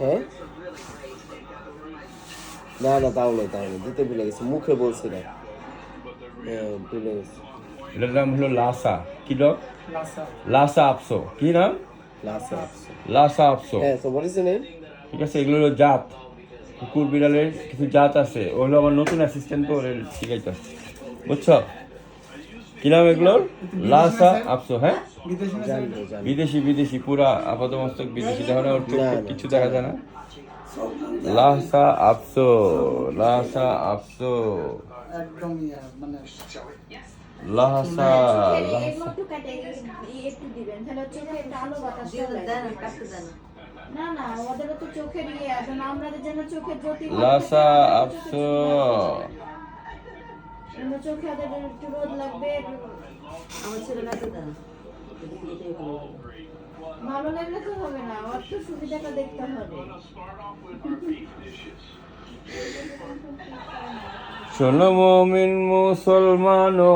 হ্যাঁ? না না তাও নেই তাও নেই দিতে ভুলে গেছি মুখে বলছি না। হ্যাঁ ভুলে গেছি। এটার নাম হলো লাসা। কি ডগ লাসা। লাসা আপসো কি নাম? লাস্ট আসছে লাসা আপসো হ্যাঁ তো বলেছি ঠিক আছে এগুলো হলো জাত। কুকুর বিড়ালের কিছু জাত আছে। ও হলো আমার নতুন অ্যাসিস্ট্যান্ট তো ওরে শিখাইতেছে বুঝছ? কি নাম এগুলোর লাসা আপসো হ্যাঁ? বিদেশি বিদেশি পুরা আপাতমস্তক বিদেশি দেখো না ওর। কিছু দেখা যায় না। লাসা আপসো লাসা আপসো মানে লাসা লাসা। একটু একটা তো ভালো লাগলে তো হবে না ওর সুবিধাটা দেখতে হবে। শোনো মমিন মুসলমানো